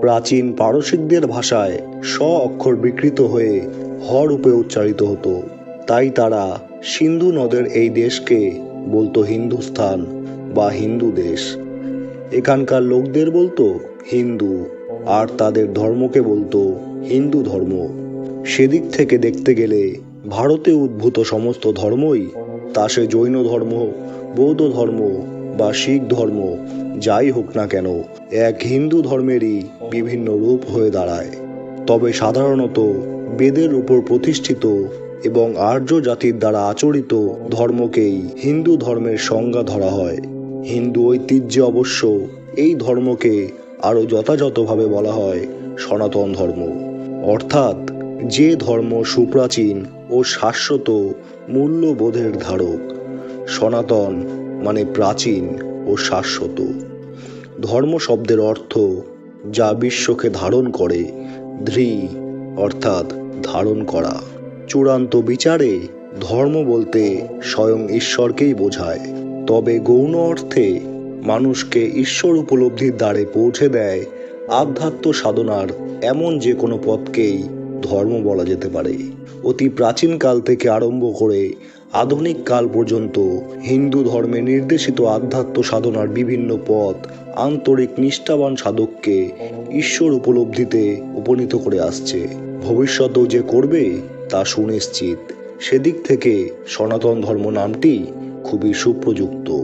প্রাচীন পারসিকদের ভাষায় স অক্ষর বিকৃত হয়ে হ রূপে উচ্চারিত হতো। তাই তারা সিন্ধু নদের এই দেশকে বলতো হিন্দুস্থান বা হিন্দু দেশ। এখানকার লোকদের বলতো হিন্দু আর তাদের ধর্মকে বলতো হিন্দু ধর্ম। সেদিক থেকে দেখতে গেলে ভারতে উদ্ভূত সমস্ত ধর্মই তা সে জৈন ধর্ম, বৌদ্ধ ধর্ম বা শিখ ধর্ম, যাই হোক না কেন, এক হিন্দু ধর্মেরই বিভিন্ন রূপ হয়ে দাঁড়ায়। তবে সাধারণত বেদের উপর প্রতিষ্ঠিত এবং আর্য জাতির দ্বারা আচরিত ধর্মকেই হিন্দু ধর্মের সংজ্ঞা ধরা হয়। হিন্দু ঐতিহ্যে অবশ্য এই ধর্মকে আরও যথাযথভাবে বলা হয় সনাতন ধর্ম। অর্থাৎ যে ধর্ম সুপ্রাচীন ও শাশ্বত মূল্যবোধের ধারক, সনাতন মানে প্রাচীন ও শাশ্বত। ধর্ম শব্দের অর্থ যা বিশ্বকে ধারণ করে ধ্রি অর্থাৎ ধারণ করা। চূড়ান্ত বিচারে ধর্ম বলতে স্বয়ং ঈশ্বরকেই বোঝায়। তবে গৌণ অর্থে মানুষকে ঈশ্বর উপলব্ধির দ্বারে পৌঁছে দেয় আধ্যাত্ম সাধনার এমন যে কোনো পথকেই ধর্ম বলা যেতে পারে। অতি প্রাচীন কাল থেকে আরম্ভ করে আধুনিক কাল পর্যন্ত হিন্দু ধর্মে নির্দেশিত আধ্যাত্ম সাধনার বিভিন্ন পথ আন্তরিক নিষ্ঠাবান সাধককে ঈশ্বর উপলব্ধিতে উপনীত করে আসছে। ভবিষ্যতেও যে করবে তা সুনিশ্চিত। সেদিক থেকে সনাতন ধর্ম নামটি খুবই সুপ্রযুক্ত।